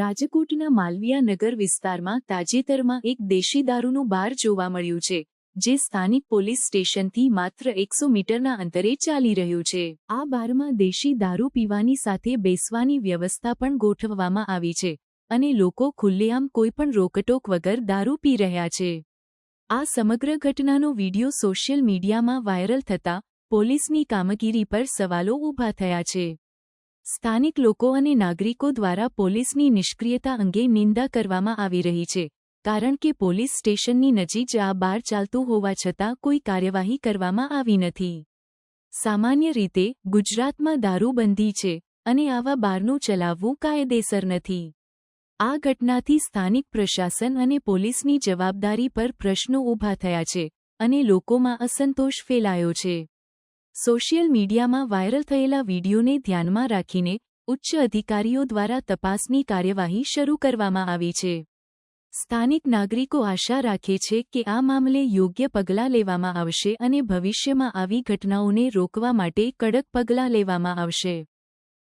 રાજકોટના માલવીયા નગર વિસ્તારમાં તાજેતરમાં એક દેશી દારૂનું બાર જોવા મળ્યું છે, જે સ્થાનિક પોલીસ સ્ટેશનથી માત્ર એકસો મીટરના અંતરે ચાલી રહ્યું છે. આ બારમાં દેશી દારૂ પીવાની સાથે બેસવાની વ્યવસ્થા પણ ગોઠવવામાં આવી છે અને લોકો ખુલ્લેઆમ કોઈપણ રોકટોક વગર દારૂ પી રહ્યા છે. આ સમગ્ર ઘટનાનો વિડિયો સોશિયલ મીડિયામાં વાયરલ થતાં પોલીસની કામગીરી પર સવાલો ઊભા થયા છે. સ્થાનિક લોકો અને નાગરિકો દ્વારા પોલીસની નિષ્ક્રિયતા અંગે નિંદા કરવામાં આવી રહી છે, કારણ કે પોલીસ સ્ટેશનની નજીક જ આ બાર ચાલતું હોવા છતાં કોઈ કાર્યવાહી કરવામાં આવી નથી. સામાન્ય રીતે, ગુજરાતમાં દારૂબંધી છે, અને આવા બારનું ચલાવવું કાયદેસર નથી. આ ઘટનાથી સ્થાનિક પ્રશાસન અને પોલીસની જવાબદારી પર પ્રશ્નો ઊભા થયા છે, અને લોકોમાં અસંતોષ ફેલાયો છે. સોશિયલ મીડિયામાં વાયરલ થયેલા વીડિયોને ધ્યાનમાં રાખીને ઉચ્ચ અધિકારીઓ દ્વારા તપાસની કાર્યવાહી શરૂ કરવામાં આવી છે. સ્થાનિક નાગરિકો આશા રાખે છે કે આ મામલે યોગ્ય પગલાં લેવામાં આવશે અને ભવિષ્યમાં આવી ઘટનાઓને રોકવા માટે કડક પગલાં લેવામાં આવશે.